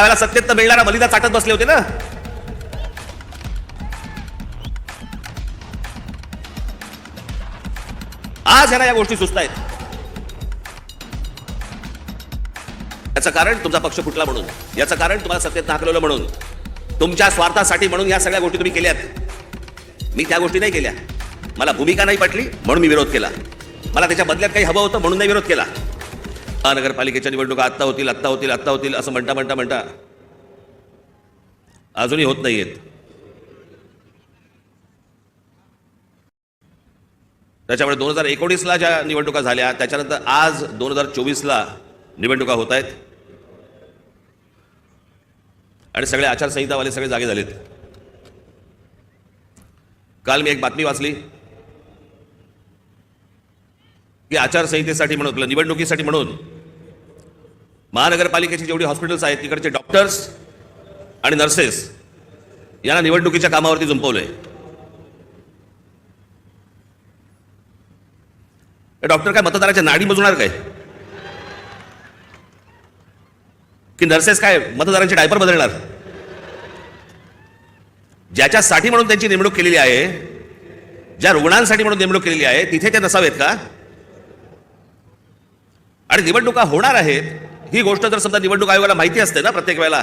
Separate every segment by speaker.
Speaker 1: त्यावेळेला सत्तेत तर मिळणारा बलिदा चाटत बसले होते ना? आज ह्याला या गोष्टी सुचत आहेत याचं कारण तुमचा पक्ष फुटला म्हणून. याचं कारण तुम्हाला सत्तेत हाकलवलं म्हणून. तुमच्या स्वार्थासाठी म्हणून या सगळ्या गोष्टी तुम्ही केल्यात. मी त्या गोष्टी नाही केल्या. मला भूमिका नाही पटली म्हणून मी विरोध केला. मला त्याच्या बदल्यात काही हवं होतं म्हणून नाही विरोध केला. महानगरपालिकेच्या निवडणुका आत्ता होतील आत्ता होतील आत्ता होतील असं म्हणता म्हणता म्हणता. अजूनही होत नाही आहेत त्याच्यामुळे दोन हजार एकोणीसला ज्या निवडणुका झाल्या त्याच्यानंतर आज दोन हजार चोवीसला निवडणुका होत आहेत. आणि सगळे आचारसंहितावाले सगळे जागे झालेत. काल मी एक बातमी वाचली. की आचारसंहितेसाठी म्हणून निवडणुकीसाठी म्हणून महानगरपालिकेची जेवढी हॉस्पिटल्स आहेत तिकडचे डॉक्टर्स आणि नर्सेस यांना निवडणुकीच्या कामावरती जुंपवलंय डॉक्टर काय मतदाराच्या नाडी मोजणार काय? की नर्सेस काय मतदारांचे डायपर बदलणार? ज्याच्यासाठी म्हणून त्यांची नेमणूक केलेली आहे ज्या रुग्णांसाठी म्हणून नेमणूक केलेली आहे तिथे ते नसावेत का? आणि निवडणुका होणार आहेत ही गोष्ट जर समजा निवडणूक आयोगाला माहिती असते ना प्रत्येक वेळेला.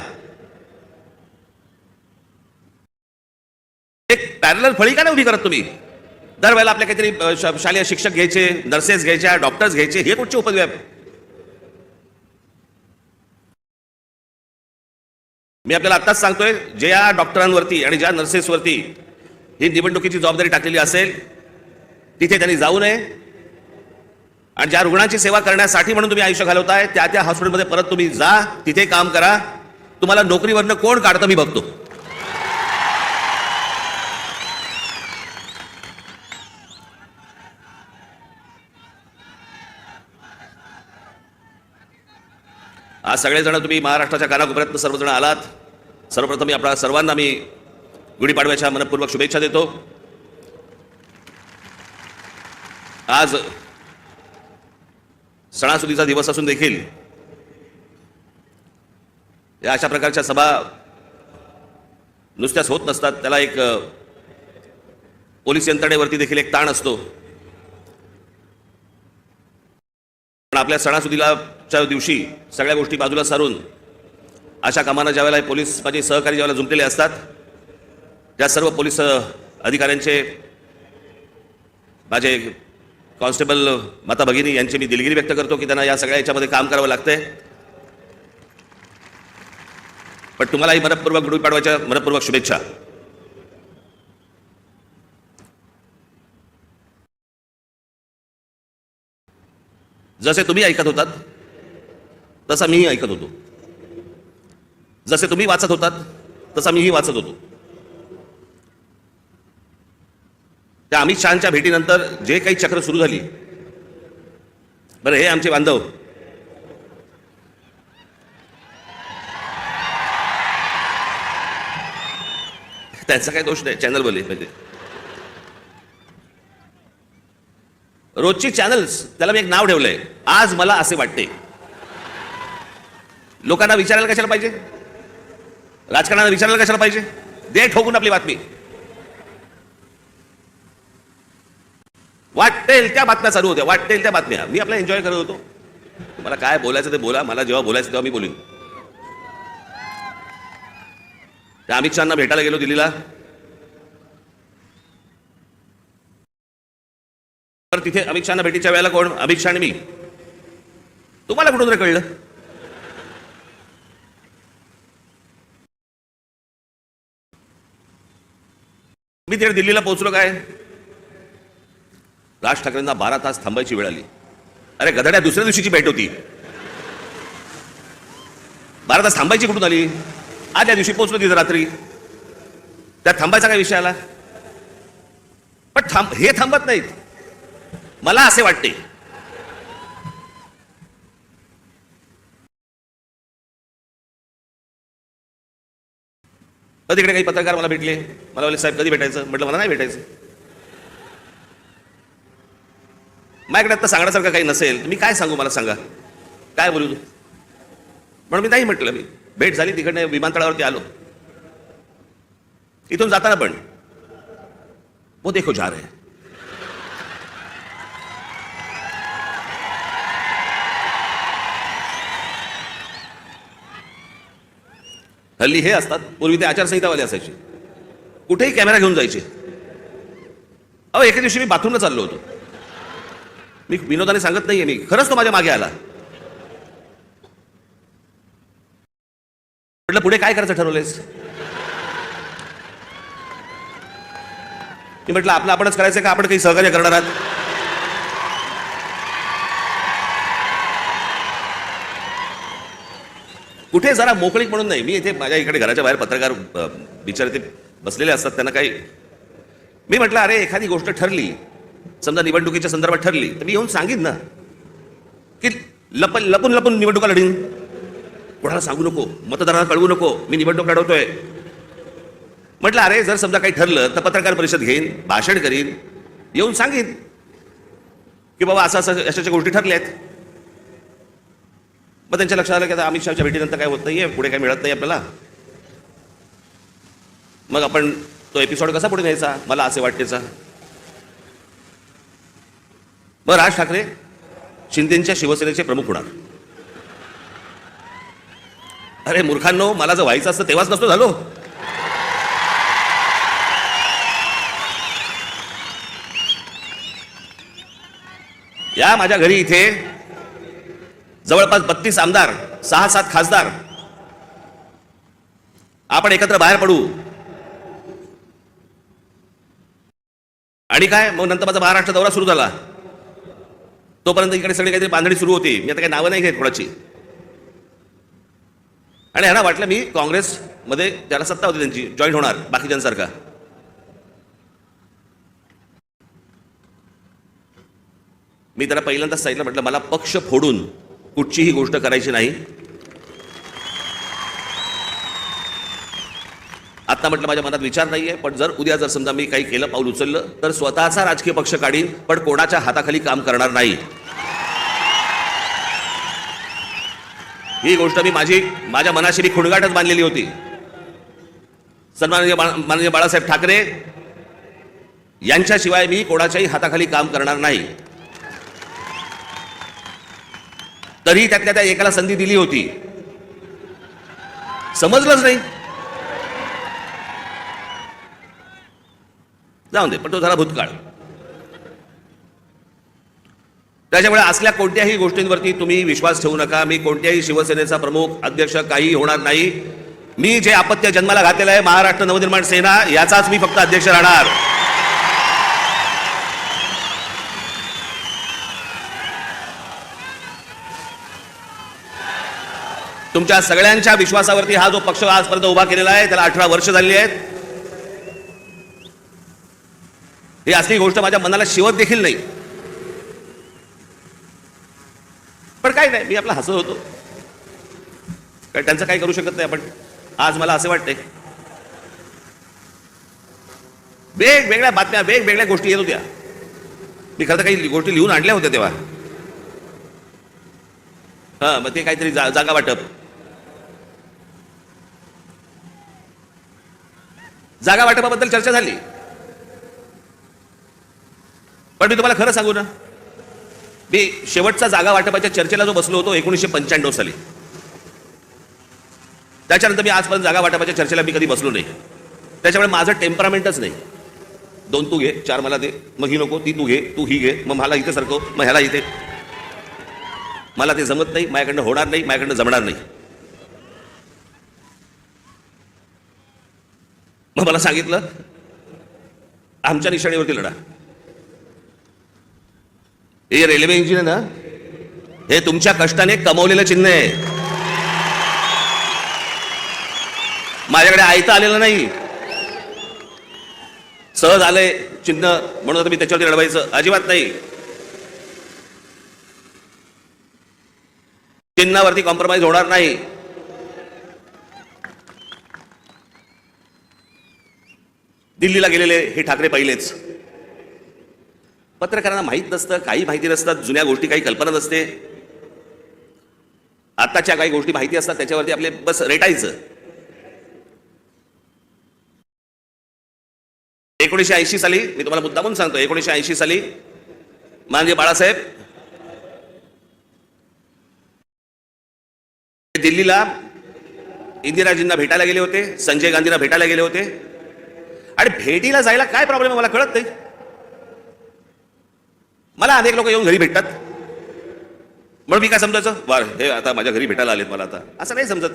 Speaker 1: एक पॅरल फळी का नाही उभी करत तुम्ही? दरवेळेला आपल्या काहीतरी शालेय शिक्षक घ्यायचे नर्सेस घ्यायच्या डॉक्टर्स घ्यायचे हे कुठचे उपद्व्याप? मी आपल्याला आत्ताच सांगतोय जे या डॉक्टरांवरती आणि ज्या नर्सेसवरती ही निवडणुकीची जबाबदारी टाकलेली असेल तिथे त्यांनी जाऊ नये. आणि ज्या रुग्णांची सेवा करण्यासाठी म्हणून तुम्ही आयुष्य घालवताय त्या त्या हॉस्पिटलमध्ये परत तुम्ही जा तिथे काम करा. तुम्हाला नोकरीवरनं कोण काढतं मी बघतो. आज सगळेजण तुम्ही महाराष्ट्राच्या कानाकोपऱ्यात सर्वजण आलात. सर्वप्रथम मी आपल्या सर्वांना मी गुढीपाडव्याच्या मनपूर्वक शुभेच्छा देतो. आज सणासुदीचा दिवस असून देखील या अशा प्रकारच्या सभा नुसत्याच होत नसतात. त्याला एक पोलीस यंत्रणेवरती देखील एक ताण असतो. पण आपल्या सणासुदीलाच्या दिवशी सगळ्या गोष्टी बाजूला सारून अशा कामांना ज्यावेळेला हे पोलीस माझे सहकारी ज्यावेळेला जुंपलेले असतात त्या सर्व पोलीस अधिकाऱ्यांचे माझे कॉन्स्टेबल माता भगिनी यांची मी दिलगिरी व्यक्त करतो की त्यांना या सगळ्या याच्यामध्ये काम करावं लागतंय. पण तुम्हालाही मनपूर्वक गुढीपाडव्याच्या मनपूर्वक शुभेच्छा. जसे तुम्ही ऐकत होतात तसा मीही ऐकत होतो. जसे तुम्ही वाचत होतात तसा मीही वाचत होतो. त्या अमित शहाच्या भेटीनंतर जे काही चक्र सुरू झाली. बरं हे आमचे बांधव. त्यांचा काही दोष नाही चॅनल बोले म्हणजे. रोजची चॅनल्स त्याला मी एक नाव ठेवलंय. आज मला असे वाटते. लोकांना विचारायला कशाला पाहिजे? राजकारणाला विचारायला कशाला पाहिजे? दे ठोकून आपली बातमी. वाटेल त्या बातम्या चालू होत्या वाटेल त्या बातम्या. मी आपला एन्जॉय करत होतो. मला काय बोलायचं ते बोला मला जेव्हा बोलायचं तेव्हा मी बोलीन. त्या अमित शहाना भेटायला गेलो दिल्लीला. तर तिथे अमित शहाना भेटीच्या वेळेला कोण? अमित शहा मी. तुम्हाला कुठून कळलं? मी तिकडे दिल्लीला पोहोचलो काय? राज ठाकरेंना बारा तास थांबायची वेळ आली. अरे गधड्या दुसऱ्या दिवशीची भेट होती. बारा तास थांबायची कुठून आली? आज या दिवशी पोहोचलो तिथं रात्री. त्यात थांबायचा काय विषय आला? पण थांब हे थांबत नाहीत. मला असे वाटते. तिकडे काही पत्रकार मला भेटले? मला वाले साहेब कधी भेटायचं? म्हटलं मला नाही भेटायचं. माझ्याकडे आता सांगण्यासारखं काही नसेल. मी काय सांगू मला सांगा? काय बोलू तू? म्हणून मी नाही म्हटलं मी. भेट झाली तिकडनं विमानतळावरती आलो. इथून जाताना पण. वो देखो जा रहे हल्ली हे असतात पूर्वी ते आचारसंहितावाले असायचे. कुठेही कॅमेरा घेऊन जायचे. अहो एके दिवशी मी बाथरूमला चाललो होतो. मी विनोदाने सांगत नाहीये मी. खरंच तो माझ्या मागे आला. म्हटलं पुढे काय करायचं ठरवलेस मी म्हटलं आपलं आपणच करायचं का? आपण काही सहकार्य करणार आहात? कुठे जरा मोकळीक म्हणून नाही. मी इथे माझ्या इकडे घराच्या बाहेर पत्रकार अ, ते बसलेले असतात त्यांना काही मी म्हटलं अरे एखादी गोष्ट ठरली समजा निवडणुकीच्या संदर्भात ठरली तर मी येऊन सांगेन ना. की लप लपून लपून निवडणुका लढीन. कोणाला सांगू नको मतदारांना कळवू नको मी निवडणूक लढवतोय. म्हटलं अरे जर समजा काही ठरलं तर पत्रकार परिषद घेईन भाषण करीन येऊन सांगेन. की बाबा असं असं अशाच्या गोष्टी ठरल्या आहेत मग त्यांच्या लक्षात आलं की आता अमित शहाच्या भेटीनंतर काय होत नाहीये पुढे काय मिळत नाही आपल्याला. मग आपण तो एपिसोड कसा पुढे न्यायचा? मला असे वाटतेचा. मग राज ठाकरे शिंदेच्या शिवसेनेचे प्रमुख होणार. अरे मूर्खांनो मला जर व्हायचं असतं तेव्हाच नसतो झालो. या माझ्या घरी इथे जवळपास बत्तीस आमदार सहा सात खासदार आपण एकत्र बाहेर पडू. आणि काय? मग नंतर माझा महाराष्ट्र दौरा सुरू झाला. तोपर्यंत इकडे सगळे काहीतरी बांधणी सुरू होती. मी आता काही नावं नाही घेत कोणाची. आणि ह्यांना वाटलं मी काँग्रेसमध्ये ज्याला सत्ता होती त्यांची जॉईन होणार बाकीच्यांसारखा. मी त्याला पहिल्यांदाच सांगितलं म्हटलं मला पक्ष फोडून कुठचीही गोष्ट करायची नाही. आत्ता म्हटलं माझ्या मनात विचार नाहीये पण जर उद्या जर समजा मी काही केलं पाऊल उचललं तर स्वतःचा राजकीय पक्ष काढीन पण कोणाच्या हाताखाली काम करणार नाही. ही गोष्ट मी माझी माझ्या मनाशी मी खुणगाटच बांधलेली होती. सन्माननीय माननीय बाळासाहेब ठाकरे यांच्याशिवाय मी कोणाच्याही हाताखाली काम करणार नाही. तरी त्यातल्या त्या एकाला संधी दिली होती. समजलंच नाही. जाऊन दे पण तो झाला भूतकाळ. त्याच्यामुळे असल्या कोणत्याही गोष्टींवरती तुम्ही विश्वास ठेवू नका. मी कोणत्याही शिवसेनेचा प्रमुख अध्यक्ष काही होणार नाही. मी जे अपत्य जन्माला घातलेलं आहे महाराष्ट्र नवनिर्माण सेना याचाच मी फक्त अध्यक्ष राहणार. तुमच्या सगळ्यांच्या विश्वासावरती हा जो पक्ष आजपर्यंत उभा केलेला आहे त्याला अठरा वर्ष झाली आहेत. ही असली गोष्ट माझ्या मनाला शिवत देखील नाही. पण काय नाही मी आपला हसत होतो. कारण त्यांचं काही करू शकत नाही आपण. आज मला असे वाटते. वेगवेगळ्या बातम्या वेगवेगळ्या गोष्टी येत होत्या. मी खरं काही गोष्टी लिहून आणल्या होत्या तेव्हा. हा मग ते काहीतरी जा- जागा वाटप. जागा वाटपाबद्दल चर्चा झाली. पण मी तुम्हाला खरं सांगू ना मी शेवटचा जागा वाटपाच्या चर्चेला जो बसलो होतो एकोणीसशे पंच्याण्णव साली. त्याच्यानंतर मी आजपर्यंत जागा वाटपाच्या चर्चेला मी कधी बसलो नाही. त्याच्यामुळे माझं टेम्परामेंटच नाही. दोन तू घे चार मला दे. मग ही नको ती तू घे तू ही घे. मग मला इथे सारखं मग ह्याला इथे. मला ते जमत नाही माझ्याकडनं होणार नाही माझ्याकडनं जमणार नाही. मग मला सांगितलं आमच्या निशाणीवरती लढा. हे रेल्वे इंजिन आहे ना? हे तुमच्या कष्टाने कमवलेलं चिन्ह आहे. माझ्याकडे आयता आलेलं नाही. सहज आलंय चिन्ह म्हणून आता मी त्याच्यावरती लढवायचं अजिबात नाही. चिन्हावरती कॉम्प्रोमाइज होणार नाही. दिल्लीला गेलेले हे ठाकरे पहिलेच. पत्रकारांना माहीत नसतं काही माहिती नसतात जुन्या गोष्टी काही कल्पना नसते. आत्ताच्या काही गोष्टी माहिती असतात त्याच्यावरती आपले बस रेटायचं. एकोणीसशे ऐंशी साली मी तुम्हाला मुद्दामून सांगतो एकोणीसशे ऐंशी साली माननीय बाळासाहेब दिल्लीला इंदिराजींना भेटायला गेले होते संजय गांधींना भेटायला गेले होते. आणि भेटीला जायला काय प्रॉब्लेम आहे मला कळत नाही. मला अनेक लोक येऊन घरी भेटतात. म्हणून मी काय समजायचं? वा हे आता माझ्या घरी भेटायला आलेत मला आता. असं नाही समजत.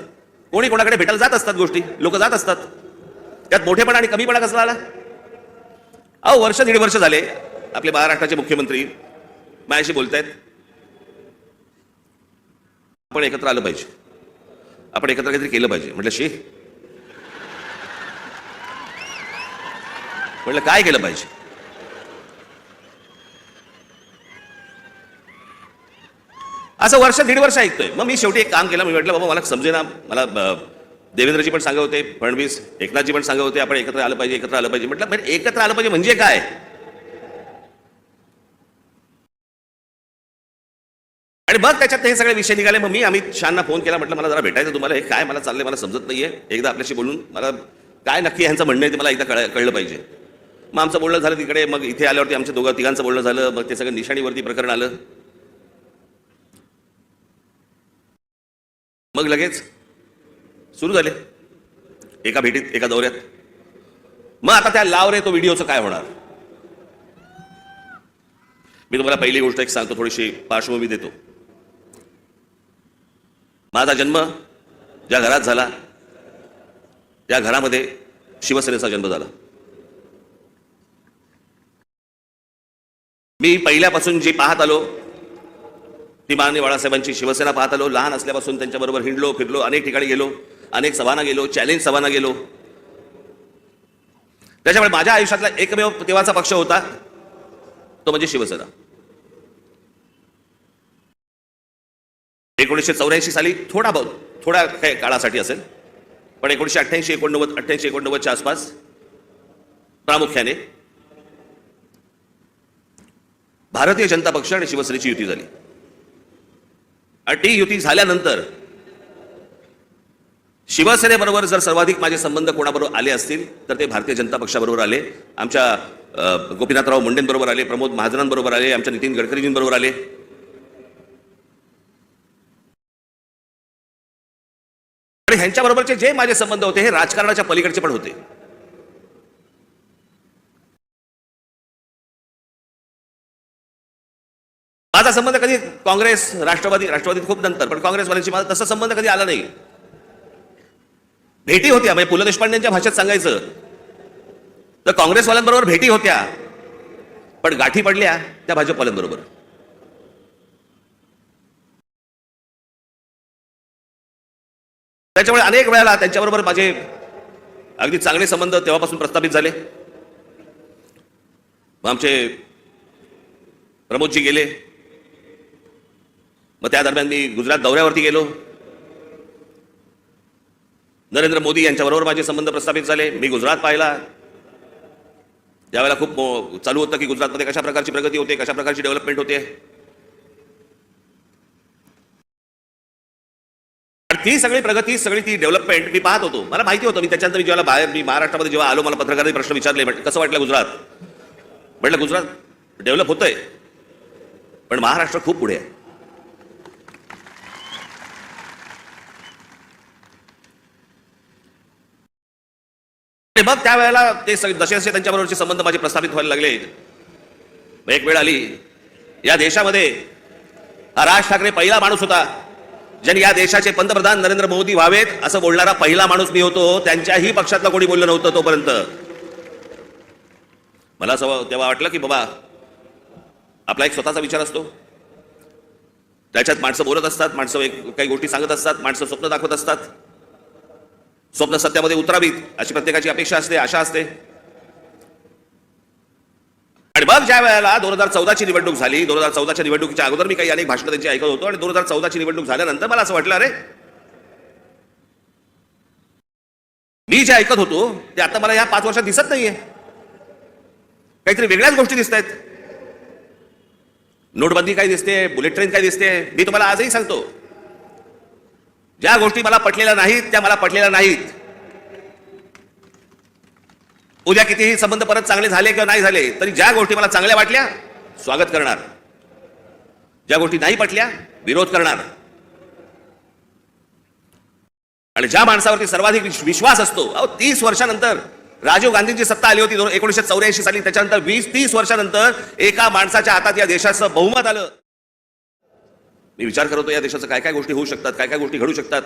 Speaker 1: कोणी कोणाकडे भेटायला जात असतात गोष्टी. लोक जात असतात. त्यात मोठेपणा आणि कमीपणा कसला आला? अहो वर्ष दीड वर्ष झाले आपले महाराष्ट्राचे मुख्यमंत्री माझ्याशी बोलतायत. आपण एकत्र आलं पाहिजे. आपण एकत्र काहीतरी केलं पाहिजे. म्हटलं शी. म्हटलं काय केलं पाहिजे? असं वर्ष दीड वर्ष ऐकतोय. मग मी शेवटी एक काम केलं मी म्हटलं बाबा मला समजेना मला देवेंद्रजी पण सांगत होते फडणवीस एकनाथजी पण सांगत होते आपण एकत्र आलं पाहिजे एकत्र आलं पाहिजे. म्हटलं बरं एकत्र आलं पाहिजे म्हणजे काय? आणि मग त्याच्यात हे सगळे विषय निघाले. मग मी अमित शहाना फोन केला म्हटलं मला जरा भेटायचं तुम्हाला. हे काय मला चाललंय मला समजत नाहीये. एकदा आपल्याशी बोलून मला काय नक्की ह्यांचं म्हणणं आहे ते मला एकदा कळ कळलं पाहिजे. मग आमचं बोलणं झालं तिकडे मग इथे आल्यावरती आमच्या दोघं तिघांचं बोलणं झालं मग ते सगळं निशाणीवरती प्रकरण आलं. मग लगेच सुरू झाले. एका भेटीत एका दौऱ्यात. मग आता त्या लाव रे तो व्हिडिओचं काय होणार? मी तुम्हाला पहिली गोष्ट एक सांगतो थोडीशी पार्श्वभूमी देतो. माझा जन्म ज्या घरात झाला त्या घरामध्ये शिवसेनेचा जन्म झाला. मी पहिल्यापासून जी पाहत आलो ती माननीय बाळासाहेबांची. शिवसेना पाहत आलो लहान असल्यापासून त्यांच्याबरोबर हिंडलो फिरलो अनेक ठिकाणी गेलो अनेक सभांना गेलो चॅलेंज सभांना गेलो. त्याच्यामुळे माझ्या आयुष्यातला एकमेव तेव्हाचा पक्ष होता तो म्हणजे शिवसेना. एकोणीसशे चौऱ्याऐंशी साली थोडा बहुत थोड्या काही काळासाठी असेल पण एकोणीसशे अठ्ठ्याऐंशी एकोणनव्वद अठ्ठ्याऐंशी एकोणनव्वदच्या आसपास प्रामुख्याने भारतीय जनता पक्ष आणि शिवसेनेची युती झाली. अटी युती झाल्यानंतर शिवसेनेबरोबर जर सर्वाधिक माझे संबंध कोणाबरोबर आले असतील तर ते भारतीय जनता पक्षाबरोबर आले आमच्या गोपीनाथराव मुंडेंबरोबर आले प्रमोद महाजनांबरोबर आले आमच्या नितीन गडकरीजींबरोबर आले. आणि ह्यांच्याबरोबरचे जे माझे संबंध होते हे राजकारणाच्या पलीकडचे पण होते. माझा संबंध कधी काँग्रेस राष्ट्रवादी राष्ट्रवादीत खूप नंतर पण काँग्रेसवाल्यांशी माझा तसा संबंध कधी आला नाही. भेटी होत्या म्हणजे पु ल देशपांडेंच्या भाषेत सांगायचं. तर काँग्रेसवाल्यांबरोबर भेटी होत्या पण गाठी पडल्या त्या भाजपवाल्यांबरोबर. त्याच्यामुळे अनेक वेळेला त्यांच्याबरोबर माझे अगदी चांगले संबंध तेव्हापासून प्रस्थापित झाले. आमचे प्रमोदजी गेले. मग त्या दरम्यान मी गुजरात दौऱ्यावरती गेलो. नरेंद्र मोदी यांच्याबरोबर माझे संबंध प्रस्थापित झाले. मी गुजरात पाहिला. त्यावेळेला खूप चालू होतं की गुजरातमध्ये कशा प्रकारची प्रगती होते कशा प्रकारची डेव्हलपमेंट होते. ती सगळी प्रगती सगळी ती डेव्हलपमेंट मी पाहत होतो. मला माहिती होतं मी त्याच्यानंतर मी जेव्हा बाहेर मी महाराष्ट्रामध्ये जेव्हा आलो मला पत्रकारांनी प्रश्न विचारले म्हटलं कसं वाटलं गुजरात? म्हटलं गुजरात डेव्हलप होतंय पण महाराष्ट्र खूप पुढे आहे. आणि मग त्यावेळेला ते सगळे जसे त्यांच्याबरोबरचे संबंध माझे प्रस्थापित व्हायला लागले. एक वेळ आली. या देशामध्ये हा राज ठाकरे पहिला माणूस होता. ज्यांनी या देशाचे पंतप्रधान नरेंद्र मोदी व्हावेत असं बोलणारा पहिला माणूस मी होतो त्यांच्याही पक्षातला कोणी बोललं नव्हतं तोपर्यंत. मला असं तेव्हा वाटलं की बाबा आपला एक स्वतःचा विचार असतो. त्याच्यात माणसं बोलत असतात माणसं एक काही गोष्टी सांगत असतात माणसं स्वप्न दाखवत असतात. स्वप्न सत्यामध्ये उतरावीत अशी प्रत्येकाची अपेक्षा असते आशा असते. आणि मग ज्या वेळेला दोन हजार चौदाची निवडणूक झाली दोन हजार चौदाच्या निवडणुकीच्या अगोदर मी काही अनेक भाषणं त्यांची ऐकत होतो आणि दोन हजार चौदाची निवडणूक झाल्यानंतर मला असं वाटलं अरे मी जे ऐकत होतो ते आता मला या पाच वर्षात दिसत नाहीये. काहीतरी वेगळ्याच गोष्टी दिसत आहेत. नोटबंदी काय दिसते बुलेट ट्रेन काय दिसते. मी तुम्हाला आजही सांगतो ज्या गोष्टी मला पटलेल्या नाहीत त्या मला पटलेल्या नाहीत. उद्या कितीही संबंध परत चांगले झाले किंवा नाही झाले तरी ज्या गोष्टी मला चांगल्या वाटल्या स्वागत करणार. ज्या गोष्टी नाही पटल्या विरोध करणार. आणि ज्या माणसावरती सर्वाधिक विश्वास असतो अहो तीस वर्षानंतर राजीव गांधींची सत्ता आली होती दोन- एकोणीसशे चौऱ्याऐंशी साली त्याच्यानंतर वीस तीस वर्षानंतर एका माणसाच्या हातात या देशाचं बहुमत आलं. मी विचार करतो या देशाचं काय काय गोष्टी होऊ शकतात काय काय गोष्टी घडू शकतात?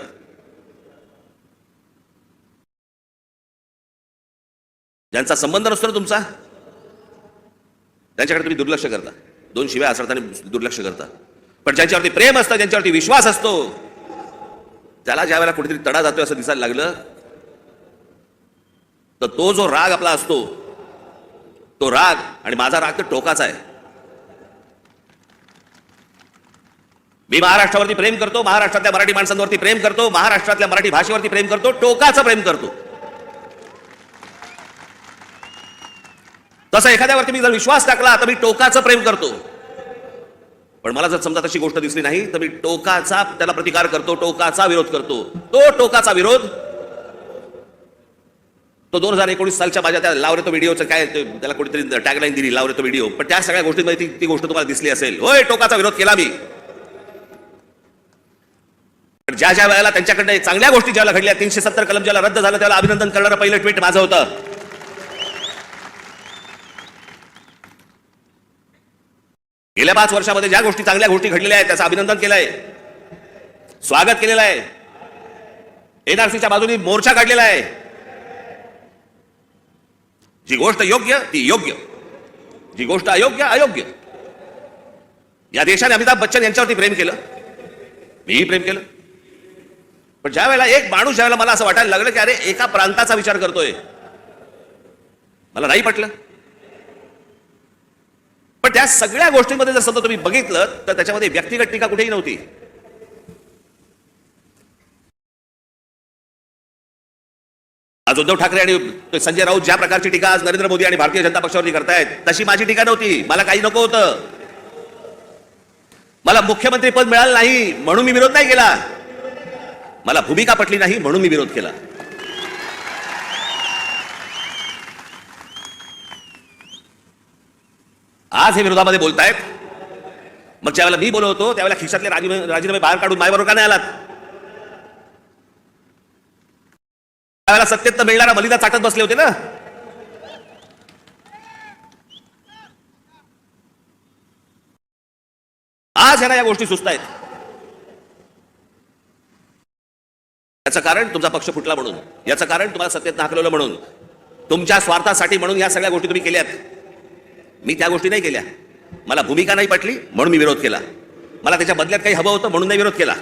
Speaker 1: ज्यांचा संबंध नसतो ना तुमचा त्यांच्याकडे तुम्ही दुर्लक्ष करता. दोन शिव्या असताना दुर्लक्ष करता. पण ज्यांच्यावरती प्रेम असतं ज्यांच्यावरती विश्वास असतो त्याला ज्या वेळेला कुठेतरी तडा जातोय असं दिसायला लागलं तर तो जो राग आपला असतो तो राग आणि माझा राग तर टोकाचा आहे. मी महाराष्ट्रावरती प्रेम करतो महाराष्ट्रातल्या मराठी माणसांवरती प्रेम करतो महाराष्ट्रातल्या मराठी भाषेवरती प्रेम करतो टोकाचं प्रेम करतो. तसं एखाद्यावरती मी जर विश्वास टाकला तर मी टोकाचं प्रेम करतो. पण मला जर समजा तशी गोष्ट दिसली नाही तर मी टोकाचा त्याला प्रतिकार करतो टोकाचा विरोध करतो. तो टोकाचा विरोध तो दोन हजार एकोणीस सालच्या माझ्या त्या लावरे तो व्हिडिओचं काय त्याला कोणीतरी टॅगलाईन दिली लावरे तो व्हिडिओ. पण त्या सगळ्या गोष्टींमध्ये ती ती गोष्ट तुम्हाला दिसली असेल. होय टोकाचा विरोध केला मी. ज्या ज्या वेळेला त्यांच्याकडे चांगल्या गोष्टी ज्याला घडल्या तीनशे सत्तर कलम ज्याला रद्द झालं त्याला अभिनंदन करणारं पहिलं ट्विट माझं होतं. गेल्या पाच वर्षामध्ये ज्या गोष्टी चांगल्या गोष्टी घडलेल्या आहेत त्याचं अभिनंदन केलंय. स्वागत केलेलं आहे. एनआरसीच्या बाजूने मोर्चा काढलेला आहे. जी गोष्ट योग्य ती योग्य. जी गोष्ट अयोग्य अयोग्य. या देशाने अमिताभ बच्चन यांच्यावरती प्रेम केलं. मीही प्रेम केलं. पण ज्या वेळेला एक माणूस ज्या वेळेला मला असं वाटायला लागलं की अरे एका प्रांताचा विचार करतोय. मला नाही पटलं. पण त्या सगळ्या गोष्टींमध्ये जर समजा तुम्ही बघितलं तर त्याच्यामध्ये व्यक्तिगत टीका कुठेही नव्हती. आज उद्धव ठाकरे आणि संजय राऊत ज्या प्रकारची टीका आज नरेंद्र मोदी आणि भारतीय जनता पक्षावरती करतायत तशी माझी टीका नव्हती. मला काही नको होतं. मला मुख्यमंत्री पद मिळालं नाही म्हणून मी विरोध नाही केला. मला भूमिका पटली नाही म्हणून मी विरोध केला. आज हे विरोधामध्ये बोलतायत. मग ज्यावेळेला मी बोलवतो त्यावेळेला खिशातले राजीनामे बाहेर काढून माझ्याबरोबर का नाही आलात? त्यावेळेला सत्तेत तर मिळणारा मलिदा चाटत बसले होते ना? आज ह्यांना या गोष्टी सुचत याचं कारण तुमचा पक्ष फुटला म्हणून. याचं कारण तुम्हाला सत्तेत हाकलवलं म्हणून. तुमच्या स्वार्थासाठी म्हणून या सगळ्या गोष्टी तुम्ही केल्यात. मी त्या गोष्टी नाही केल्या. मला भूमिका नाही पटली म्हणून मी विरोध केला. मला त्याच्या बदल्यात काही हवं होतं म्हणून नाही विरोध केला.